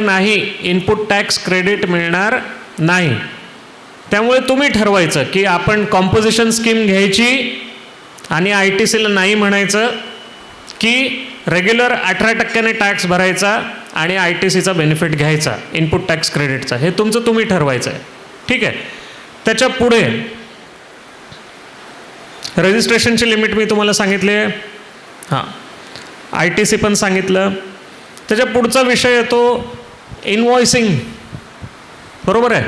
नाही input tax credit मिळणार नाही. त्यामुळे तुम्ही ठरवायचं की आपण कॉम्पोजिशन स्कीम घ्यायची आणि आय टी सीला नाही म्हणायचं की रेग्युलर अठरा टक्क्याने टॅक्स भरायचा आणि आय टी सीचा बेनिफिट घ्यायचा इनपुट टॅक्स क्रेडिटचा हे तुमचं तुम्ही ठरवायचं आहे ठीक आहे? त्याच्या पुढे रजिस्ट्रेशनची लिमिट मी तुम्हाला सांगितली आहे. हां. आय टी सी पण सांगितलं. त्याच्या पुढचा विषय येतो इनवॉइसिंग बरोबर आहे?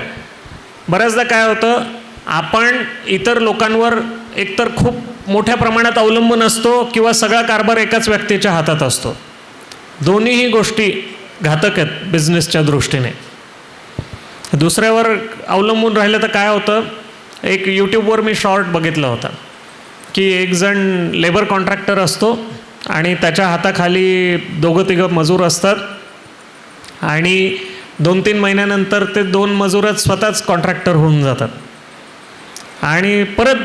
बऱ्याचदा काय होतं आपण इतर लोकांवर एकतर खूप मोठ्या प्रमाणात अवलंबून असतो किंवा सगळा कारभार एकाच व्यक्तीच्या हातात असतो. दोन्हीही गोष्टी घातक आहेत बिझनेसच्या दृष्टीने. दुसऱ्यावर अवलंबून राहिलं तर काय होतं एक यूट्यूबवर मी शॉर्ट बघितलं होतं की एक जण लेबर कॉन्ट्रॅक्टर असतो आणि त्याच्या हाताखाली दोघं तिघं मजूर असतात. आणि दोन तीन महिन्यानंतर ते दोन मजूरच स्वतःच कॉन्ट्रॅक्टर होऊन जातात. आणि परत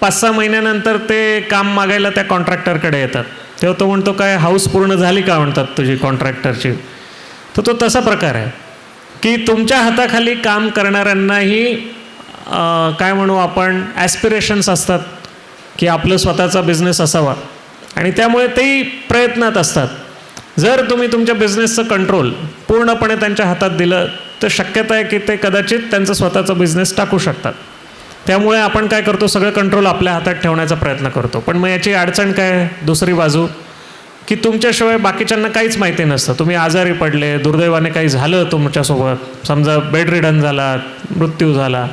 पाच सहा महिन्यानंतर ते काम मागायला त्या कॉन्ट्रॅक्टरकडे येतात. तेव्हा तो म्हणतो काय हाऊस पूर्ण झाली का? म्हणतात तुझी कॉन्ट्रॅक्टरची तर तो तसा प्रकार आहे. की तुमच्या हाताखाली काम करणाऱ्यांनाही काय म्हणू आपण ॲस्पिरेशन्स असतात की आपलं स्वतःचा बिझनेस असावा. आणि त्यामुळे तेही प्रयत्नात असतात. जर तुम्ही तुमच्या बिझनेसचं कंट्रोल पूर्णपणे त्यांच्या हातात दिलं तर शक्यता आहे की ते कदाचित त्यांचा स्वतःचा बिझनेस टाकू शकतात. त्यामुळे आपण काय करतो सगळं कंट्रोल आपल्या हातात ठेवण्याचा प्रयत्न करतो. पण मग याची अडचण काय दुसरी बाजू की तुमच्याशिवाय बाकीच्यांना काहीच माहिती नसतं. तुम्ही आजारी पडले दुर्दैवाने काही झालं तुमच्यासोबत समजा बेड रिडन झाला मृत्यू झाला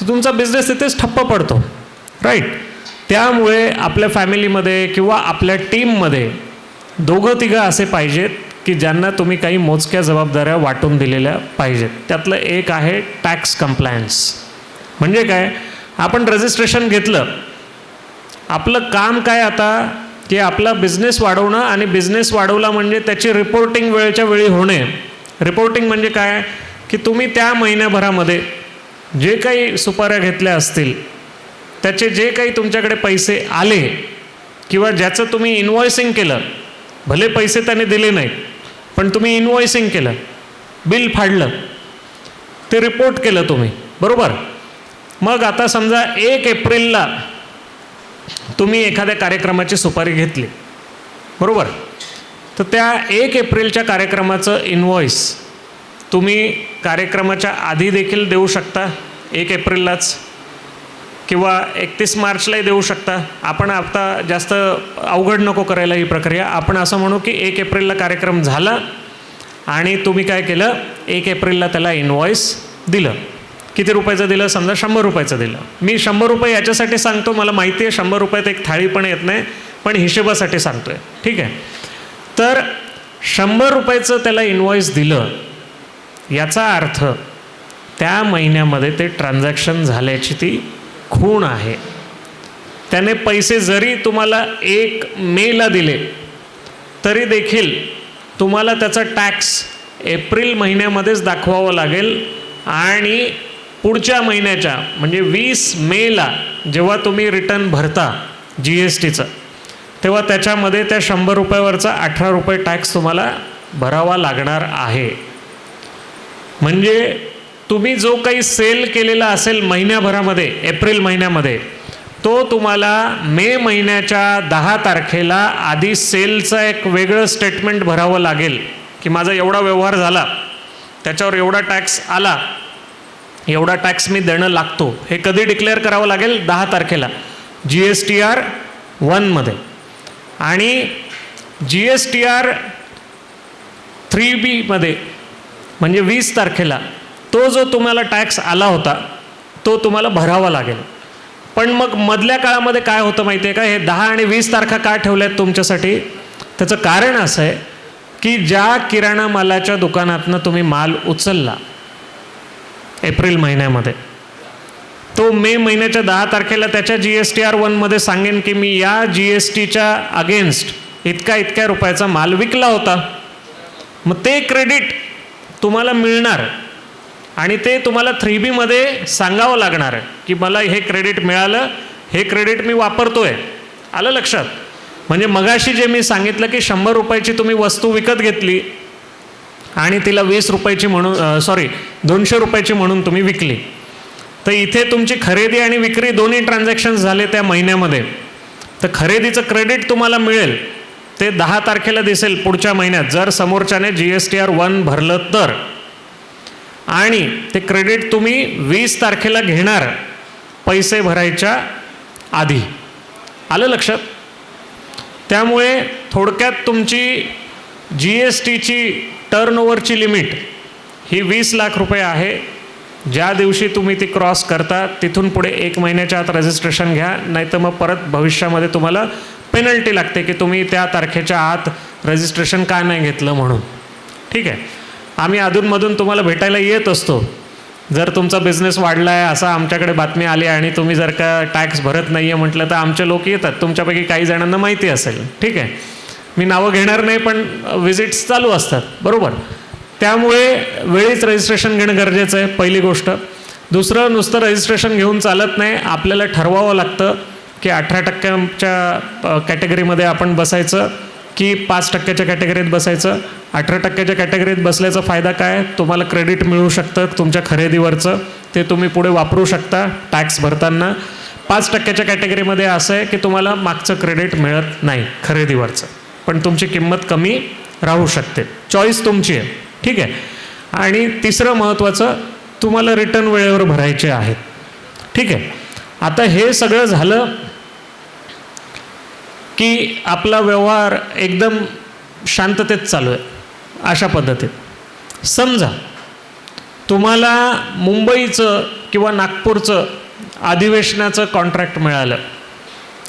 तर तुमचा बिझनेस तिथेच ठप्प पडतो. राईट त्यामुळे आपल्या फॅमिलीमध्ये किंवा आपल्या टीममध्ये दोघं तिघं असे पाहिजेत की ज्यांना तुम्ही काही मोजक्या जबाबदाऱ्या वाटून दिलेल्या पाहिजेत. त्यातलं एक आहे टॅक्स कम्प्लायन्स म्हणजे काय? आपण रजिस्ट्रेशन घेतलं. आपलं काम काय आता? की आपला बिझनेस वाढवणं आणि बिझनेस वाढवला म्हणजे त्याची रिपोर्टिंग वेळेच्या वेळी होणे. रिपोर्टिंग म्हणजे काय? की तुम्ही त्या महिन्याभरामध्ये जे काही सुपाऱ्या घेतल्या असतील त्याचे जे काही तुमच्याकडे पैसे आले किंवा ज्याचं तुम्ही इन्व्हॉइसिंग केलं भले पैसे त्याने दिले नाहीत पण तुम्ही इन्व्हॉइसिंग केलं. बिल फाडलं. ते रिपोर्ट केलं तुम्ही. बरोबर? मग आता समजा एक एप्रिलला तुम्ही एखाद्या कार्यक्रमाची सुपारी घेतली. बरोबर? तर त्या एक एप्रिलच्या कार्यक्रमाचं इन्व्हॉइस तुम्ही कार्यक्रमाच्या आधी देखील देऊ शकता एक एप्रिललाच. किंवा एकतीस मार्चलाही देऊ शकता. आपण आता जास्त अवघड नको करायला ही प्रक्रिया. आपण असं म्हणू की एक एप्रिलला कार्यक्रम झाला आणि तुम्ही काय केलं? एक एप्रिलला त्याला इनव्हॉइस दिलं. किती रुपयाचं दिलं? समजा शंभर रुपयाचं दिलं. मी शंभर रुपये याच्यासाठी सांगतो. मला माहिती आहे शंभर रुपयात एक थाळी पण येत नाही पण हिशेबासाठी सांगतो आहे ठीक आहे? तर शंभर रुपयाचं त्याला इनव्हॉइस दिलं याचा अर्थ त्या महिन्यामध्ये ते ट्रान्झॅक्शन झाल्याची ती खूण आहे. त्याने पैसे जरी तुम्हाला एक मेला दिले तरी देखील तुम्हाला त्याचा टॅक्स एप्रिल महिन्यामध्येच दाखवावं लागेल आणि पुढच्या महिन्याच्या म्हणजे वीस मेला जेव्हा तुम्ही रिटर्न भरता जी एस टीचं तेव्हा त्याच्यामध्ये त्या शंभर रुपयावरचा अठरा रुपये टॅक्स तुम्हाला भरावा लागणार आहे. म्हणजे तुम्ही जो काही सेल केलेला असेल महिन्याभरामध्ये एप्रिल महिन्यामध्ये तो तुम्हाला मे महिन्याच्या दहा तारखेला आधी सेलचं एक वेगळं स्टेटमेंट भरावं लागेल की माझा एवढा व्यवहार झाला त्याच्यावर एवढा टॅक्स आला एवढा टॅक्स मी देणं लागतो हे कधी डिक्लेअर करावं लागेल? दहा तारखेला. जी एस टी आर वनमध्ये आणि G S T R three बीमध्ये म्हणजे वीस तारखेला तो जो तुम्हाला टॅक्स आला होता तो तुम्हाला भरावा लागेल. पण मग मधल्या काळामध्ये काय होतं माहिती आहे का? हे दहा आणि वीस तारखा का ठेवल्या आहेत तुमच्यासाठी? त्याचं कारण असं आहे की ज्या किराणा मालाच्या दुकानातनं तुम्ही माल उचलला एप्रिल महिन्यामध्ये तो मे महिन्याच्या दहा तारखेला त्याच्या जी एस टी आर वनमध्ये सांगेन की मी या जी एस टीच्या अगेन्स्ट इतका इतक्या रुपयाचा माल विकला होता. मग ते क्रेडिट तुम्हाला मिळणार. आणि ते तुम्हाला थ्री बीमध्ये सांगावं लागणार आहे की मला हे क्रेडिट मिळालं हे क्रेडिट मी वापरतो आहे आलं लक्षात? म्हणजे मगाशी जे मी सांगितलं की शंभर रुपयाची तुम्ही वस्तू विकत घेतली आणि तिला वीस रुपयाची म्हणून सॉरी दोनशे रुपयाची म्हणून तुम्ही विकली. तर इथे तुमची खरेदी आणि विक्री दोन्ही ट्रान्झॅक्शन्स झाले त्या महिन्यामध्ये. तर खरेदीचं क्रेडिट तुम्हाला मिळेल. ते दहा तारखेला दिसेल पुढच्या महिन्यात. जर समोरच्याने G S T R one भरलं तर. आणि ते क्रेडिट तुम्ही वीस तारखेला घेणार पैसे भरायच्या आधी. आलं लक्षात? त्यामुळे थोडक्यात तुमची जी एस टीची टर्नओव्हरची लिमिट ही वीस लाख रुपये आहे. ज्या दिवशी तुम्ही ती क्रॉस करता तिथून पुढे एक महिन्याच्या आत रजिस्ट्रेशन घ्या नाहीतर मग परत भविष्यामध्ये तुम्हाला पेनल्टी लागते की तुम्ही त्या तारखेच्या आत रजिस्ट्रेशन का नाही घेतलं म्हणून. ठीक आहे? आम्ही अधूनमधून तुम्हाला भेटायला येत असतो. जर तुमचा बिझनेस वाढला आहे असा आमच्याकडे बातमी आली आणि तुम्ही जर का टॅक्स भरत नाही आहे म्हटलं तर आमचे लोक येतात. तुमच्यापैकी काही जणांना माहिती असेल. ठीक आहे? मी नावं घेणार नाही पण विजिट्स चालू असतात. बरोबर? त्यामुळे वेळीच रजिस्ट्रेशन घेणं गरजेचं आहे पहिली गोष्ट. दुसरं नुसतं रजिस्ट्रेशन घेऊन चालत नाही. आपल्याला ठरवावं लागतं की अठरा टक्क्यांच्या कॅटेगरीमध्ये आपण बसायचं. की पाच टक्क्याच्या कॅटेगरीत बसायचं. अठरा टक्क्याच्या कॅटेगरीत बसल्याचा फायदा काय? तुम्हाला क्रेडिट मिळू शकतं तुमच्या खरेदीवरचं. ते तुम्ही पुढे वापरू शकता टॅक्स भरताना. पाच टक्क्याच्या कॅटेगरीमध्ये असं आहे की तुम्हाला मागचं क्रेडिट मिळत नाही खरेदीवरचं. पण तुमची किंमत कमी राहू शकते. चॉईस तुमची आहे. ठीक आहे? आणि तिसरं महत्त्वाचं तुम्हाला रिटर्न वेळेवर भरायचे आहेत ठीक आहे? आता हे सगळं झालं की आपला व्यवहार एकदम शांततेत चालू आहे अशा पद्धतीत. समजा तुम्हाला मुंबईचं किंवा नागपूरचं अधिवेशनाचं कॉन्ट्रॅक्ट मिळालं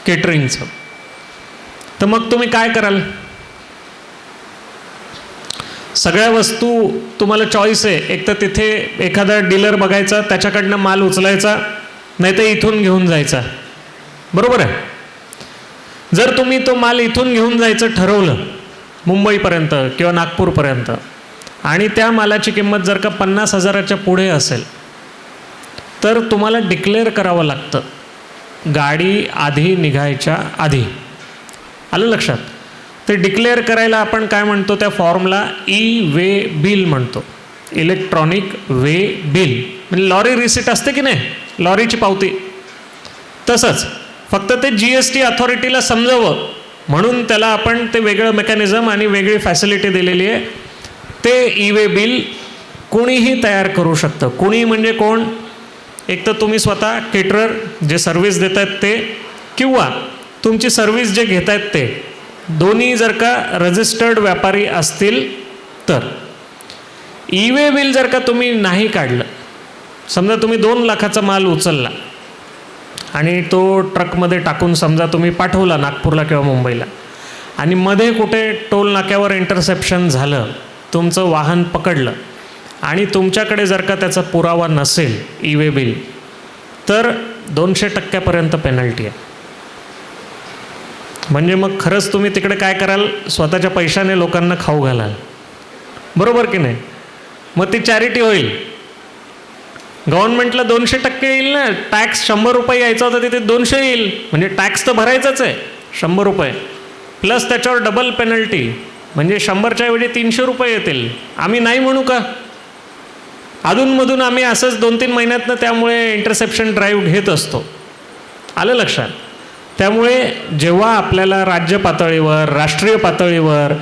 केटरिंगचं तर मग तुम्ही काय कराल? सगळ्या वस्तू तुम्हाला चॉईस आहे. एक तर तिथे एखादा डीलर बघायचा त्याच्याकडनं माल उचलायचा नाही तर इथून घेऊन जायचा. बरोबर आहे? जर तुम्ही तो माल इथून घेऊन जायचं ठरवलं मुंबईपर्यंत किंवा नागपूरपर्यंत आणि त्या मालाची किंमत जर का पन्नास हजाराच्या पुढे असेल तर तुम्हाला डिक्लेअर करावं लागतं गाडी आधी निघायच्या आधी. आलं लक्षात? ते डिक्लेअर करायला आपण काय म्हणतो? त्या फॉर्मला ई वे बिल म्हणतो. Electronic way bill. म्हणजे लॉरी रिसिट असते की नाही? लॉरीची पावती. तसंच फक्त ते जी एस टी अथॉरिटीला समजावं. म्हणून त्याला आपण ते वेगळं मेकॅनिझम आणि वेगळी फॅसिलिटी दिलेली आहे. ते ई वे बिल कोणीही तयार करू शकतं. कोणी म्हणजे कोण? एक तर तुम्ही स्वतः केटरर जे सर्व्हिस देत आहेत ते किंवा तुमची सर्व्हिस जे घेत आहेत ते दोन्ही जर का रजिस्टर्ड व्यापारी असतील तर. ई वे बिल जर का तुम्ही नाही काढलं समजा तुम्ही दोन लाखाचा माल उचलला आणि तो ट्रकमध्ये टाकून समजा तुम्ही पाठवला नागपूरला किंवा मुंबईला. आणि मध्ये कुठे टोल नाक्यावर इंटरसेप्शन झालं तुमचं वाहन पकडलं आणि तुमच्याकडे जर का त्याचा पुरावा नसेल ई वे बिल तर दोनशे टक्क्यापर्यंत पेनल्टी आहे. म्हणजे मग खरंच तुम्ही तिकडे काय कराल? स्वतःच्या पैशाने लोकांना खाऊ घालाल. बरोबर की नाही? मग ती चॅरिटी होईल. गव्हर्नमेंटला दोनशे टक्के येईल ना टॅक्स शंभर रुपये यायचा होता तिथे दोनशे येईल. म्हणजे टॅक्स तर भरायचाच आहे शंभर रुपये. प्लस त्याच्यावर डबल पेनल्टी म्हणजे शंभरच्या ऐवजी तीनशे रुपये येतील. आम्ही नाही म्हणू का? अधूनमधून आम्ही असंच दोन तीन महिन्यातनं त्यामुळे इंटरसेप्शन ड्राईव्ह घेत असतो. आलं लक्षात? त्यामुळे जेव्हा आपल्याला राज्य पातळीवर राष्ट्रीय पातळीवर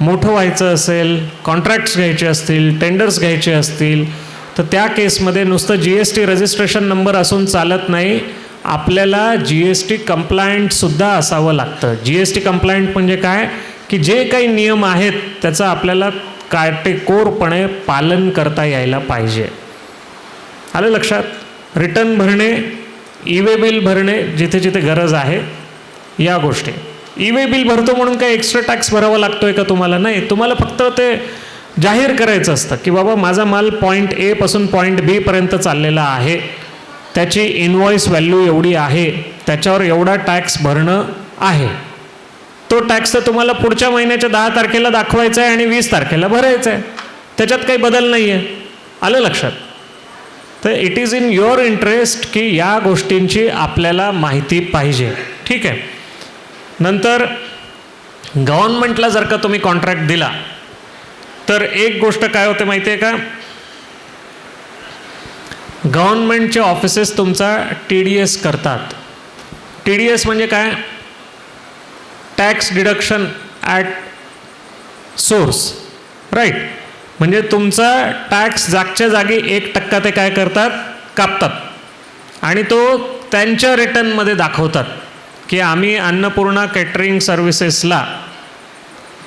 मोठं व्हायचं असेल कॉन्ट्रॅक्ट्स घ्यायचे असतील टेंडर्स घ्यायचे असतील तर त्या केसमध्ये नुसतं G S T registration number असून चालत नाही. आपल्याला जी एस टी कंप्लायंटसुद्धा असावं लागतं. जी एस टी कंप्लायंट म्हणजे काय? की जे काही नियम आहेत त्याचं आपल्याला काटेकोरपणे पालन करता यायला पाहिजे. आलं लक्षात? रिटर्न भरणे ई वे बिल भरणे जिथे जिथे गरज आहे या गोष्टी. ई वे बिल भरतो म्हणून काही एक्स्ट्रा टॅक्स भरावा आहे का तुम्हाला? नाही तुम्हाला फक्त ते जाहीर करायचं असतं की बाबा माझा माल पॉईंट एपासून पॉईंट बीपर्यंत चाललेला आहे. त्याची इनवॉईस व्हॅल्यू एवढी आहे. त्याच्यावर एवढा टॅक्स भरणं आहे. तो टॅक्स तर तुम्हाला पुढच्या महिन्याच्या दहा तारखेला दाखवायचा आहे आणि वीस तारखेला भरायचा आहे त्याच्यात काही बदल नाही आहे आलं लक्षात? तर it is in your interest की या गोष्टींची आपल्याला माहिती पाहिजे. ठीक आहे? नंतर गव्हर्नमेंटला जर का तुम्ही कॉन्ट्रॅक्ट दिला तर एक गोष्ट काय होते माहिती आहे का? गव्हर्नमेंटचे ऑफिसेस तुमचा टी डी एस करतात. टी डी एस म्हणजे काय? Tax deduction at source right म्हणजे तुमचा टॅक्स जागच्या जागी एक टक्का ते काय करतात? कापतात. आणि तो त्यांच्या रिटर्नमध्ये दाखवतात की आम्ही अन्नपूर्णा केटरिंग सर्व्हिसेसला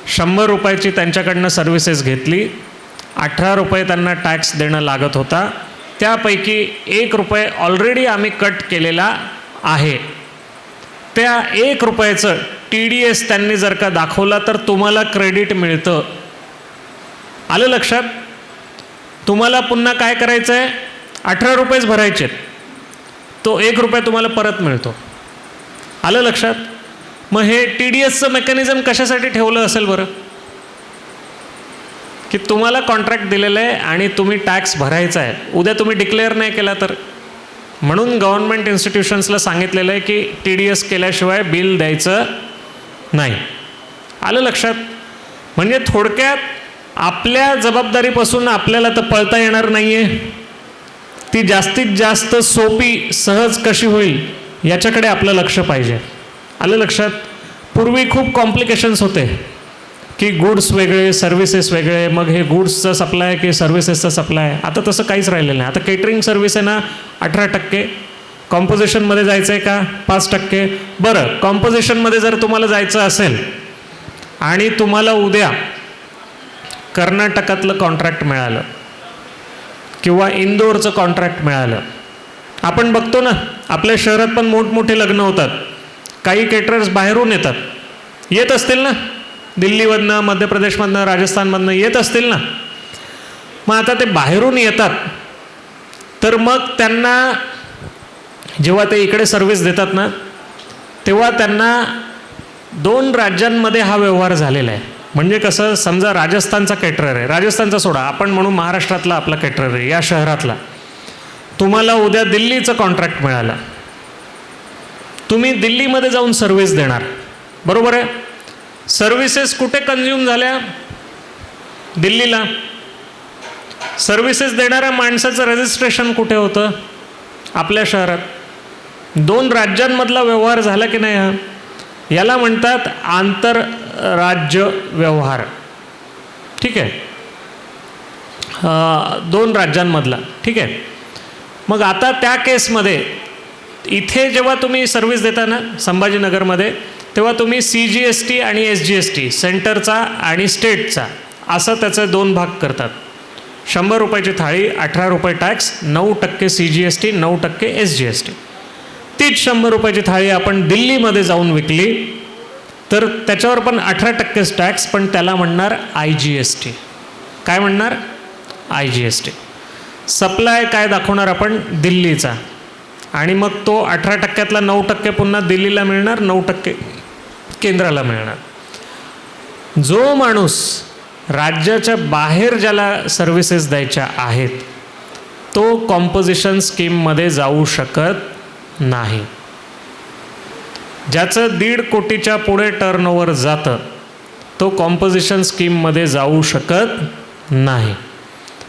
शंभर रुपयाची त्यांच्याकडनं सर्व्हिसेस घेतली. अठरा रुपये त्यांना टॅक्स देणं लागत होता. त्यापैकी एक रुपये ऑलरेडी आम्ही कट केलेला आहे. त्या एक रुपयाचं टी डी एस त्यांनी जर का दाखवला तर तुम्हाला क्रेडिट मिळतं. आलं लक्षात? तुम्हाला पुन्हा काय करायचं आहे अठरा रुपयेच भरायचे तो एक रुपये तुम्हाला परत मिळतो. आलं लक्षात? मग हे टी डी एसचं मेकॅनिझम कशासाठी ठेवलं असेल बरं? की तुम्हाला कॉन्ट्रॅक्ट दिलेलं आहे आणि तुम्ही टॅक्स भरायचा आहे. उद्या तुम्ही डिक्लेअर नाही केला तर. म्हणून गव्हर्नमेंट इन्स्टिट्यूशन्सला सांगितलेलं आहे की टी डी एस केल्याशिवाय बिल द्यायचं नाही. आलं लक्षात? म्हणजे थोडक्यात आपल्या जबाबदारीपासून आपल्याला तर पळता येणार नाही आहे ती जास्तीत जास्त सोपी सहज कशी होईल याच्याकडे आपलं लक्ष पाहिजे. आलं लक्षात? पूर्वी खूप कॉम्प्लिकेशन्स होते. की गुड्स वेगळे सर्व्हिसेस वेगळे मग हे गुड्सचं सप्लाय की सर्व्हिसेसचं सप्लाय आता तसं काहीच राहिलेलं नाही. आता केटरिंग सर्व्हिस आहे ना अठरा टक्के. कॉम्पोजिशनमध्ये जायचं आहे का? पाच टक्के. बरं कॉम्पोजिशनमध्ये जर तुम्हाला जायचं असेल आणि तुम्हाला उद्या कर्नाटकातलं कॉन्ट्रॅक्ट मिळालं किंवा इंदोरचं कॉन्ट्रॅक्ट मिळालं. आपण बघतो ना आपल्या शहरात पण मोठमोठे लग्न होतात. काही केटरर्स बाहेरून येतात. येत असतील ना? दिल्लीमधनं मध्य प्रदेशमधनं राजस्थानमधनं येत असतील ना? मग आता ते बाहेरून येतात. तर मग त्यांना जेव्हा ते इकडे सर्व्हिस देतात ना तेव्हा त्यांना दोन राज्यांमध्ये हा व्यवहार झालेला आहे. म्हणजे कसं समजा राजस्थानचा केटरर आहे. राजस्थानचा सोडा आपण म्हणू महाराष्ट्रातला आपला केटरर आहे या शहरातला. तुम्हाला उद्या दिल्लीचं कॉन्ट्रॅक्ट मिळालं. तुम्ही दिल्लीमध्ये जाऊन सर्व्हिस देणार. बरोबर आहे? सर्व्हिसेस कुठे कन्झ्युम झाल्या? दिल्लीला. सर्व्हिसेस देणाऱ्या माणसाचं रजिस्ट्रेशन कुठे होतं? आपल्या शहरात. दोन राज्यांमधला व्यवहार झाला की नाही हा? याला म्हणतात आंतरराज्य व्यवहार. ठीक आहे? दोन राज्यांमधला. ठीक आहे? मग आता त्या केसमध्ये इथे जेव्हा तुम्ही सर्व्हिस देता ना संभाजीनगरमध्ये तेव्हा तुम्ही सी जी एस टी आणि एस जी एस टी सेंटरचा आणि स्टेटचा असं त्याचे दोन भाग करतात. शंभर रुपयाची थाळी अठरा रुपये टॅक्स नऊ टक्के सी जी एस टी नऊ टक्के एस जी एस टी तीच शंभर रुपयाची थाळी आपण दिल्लीमध्ये जाऊन विकली तर त्याच्यावर पण अठरा टक्केच टॅक्स पण त्याला म्हणणार आय जी एस टी काय म्हणणार? I G S T supply काय दाखवणार आपण? दिल्लीचा. आणि मग तो अठरा टक्क्यातला नऊ टक्के पुन्हा दिल्लीला मिळणार नऊ टक्के केंद्राला मिळणार. जो माणूस राज्याच्या बाहेर ज्याला सर्व्हिसेस द्यायच्या आहेत तो कॉम्पोजिशन स्कीममध्ये जाऊ शकत नाही. ज्याचं दीड कोटीच्या पुढे टर्नओव्हर जातं तो कॉम्पोजिशन स्कीममध्ये जाऊ शकत नाही.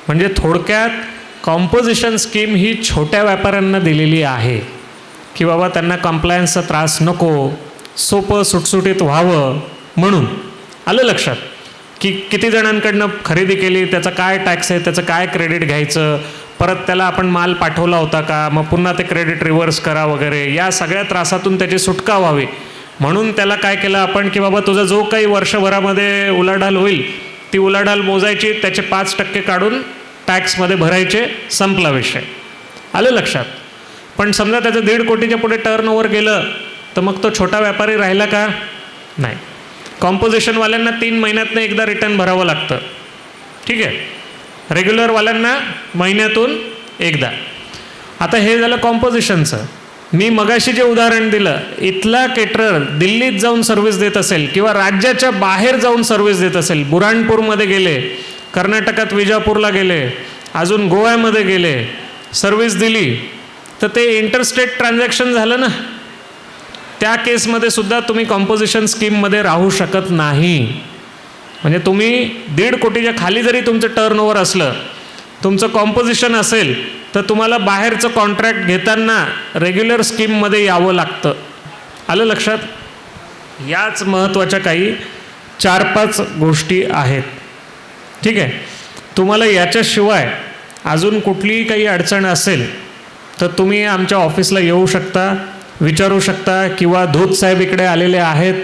म्हणजे थोडक्यात कॉम्पोजिशन स्कीम ही छोट्या व्यापाऱ्यांना दिलेली आहे की बाबा त्यांना कम्प्लायन्सचा त्रास नको सोपं सुटसुटीत व्हावं म्हणून. आलं लक्षात? की किती जणांकडनं खरेदी केली त्याचा काय टॅक्स आहे त्याचं काय क्रेडिट घ्यायचं परत त्याला आपण माल पाठवला होता का मग पुन्हा ते क्रेडिट रिव्हर्स करा वगैरे या सगळ्या त्रासातून त्याची सुटका व्हावी. म्हणून त्याला काय केलं आपण की बाबा तुझा जो काही वर्षभरामध्ये उलाढाल होईल ती उलाढाल मोजायची त्याचे पाच टक्के काढून टॅक्समध्ये भरायचे संपला विषय. आलं लक्षात? पण समजा त्याचं दीड कोटीच्या पुढे टर्न ओव्हर गेलं तर मग तो छोटा व्यापारी राहिला का? नाही. कॉम्पोजिशनवाल्यांना तीन महिन्यातनं एकदा रिटर्न भरावं लागतं. ठीक आहे? रेग्युलरवाल्यांना महिन्यातून एकदा. आता हे झालं कॉम्पोजिशनचं मी मगाशी जे उदाहरण दिलं इथला केटरर दिल्लीत जाऊन सर्व्हिस देत असेल किंवा राज्याच्या बाहेर जाऊन सर्व्हिस देत असेल बुराणपूरमध्ये गेले कर्नाटकात विजापूरला गेले अजून गोव्यामध्ये गेले सर्व्हिस दिली. तर ते इंटरस्टेट ट्रान्झॅक्शन झालं ना? त्या केसमध्ये सुद्धा तुम्ही कॉम्पोजिशन स्कीममध्ये राहू शकत नाही. म्हणजे तुम्ही दीड कोटीच्या खाली जरी तुमचं टर्नओव्हर असलं तुमचं कॉम्पोजिशन असेल तर तुम्हाला बाहेरचं कॉन्ट्रॅक्ट घेताना रेग्युलर स्कीममध्ये यावं लागतं. आलं लक्षात? याच महत्त्वाच्या काही चार पाच गोष्टी आहेत. ठीक आहे. तुम्हाला याच्याशिवाय अजून कुठलीही काही अडचण असेल तर तुम्ही आमच्या ऑफिसला येऊ शकता विचारू शकता किंवा धूत साहेब इकडे आलेले आहेत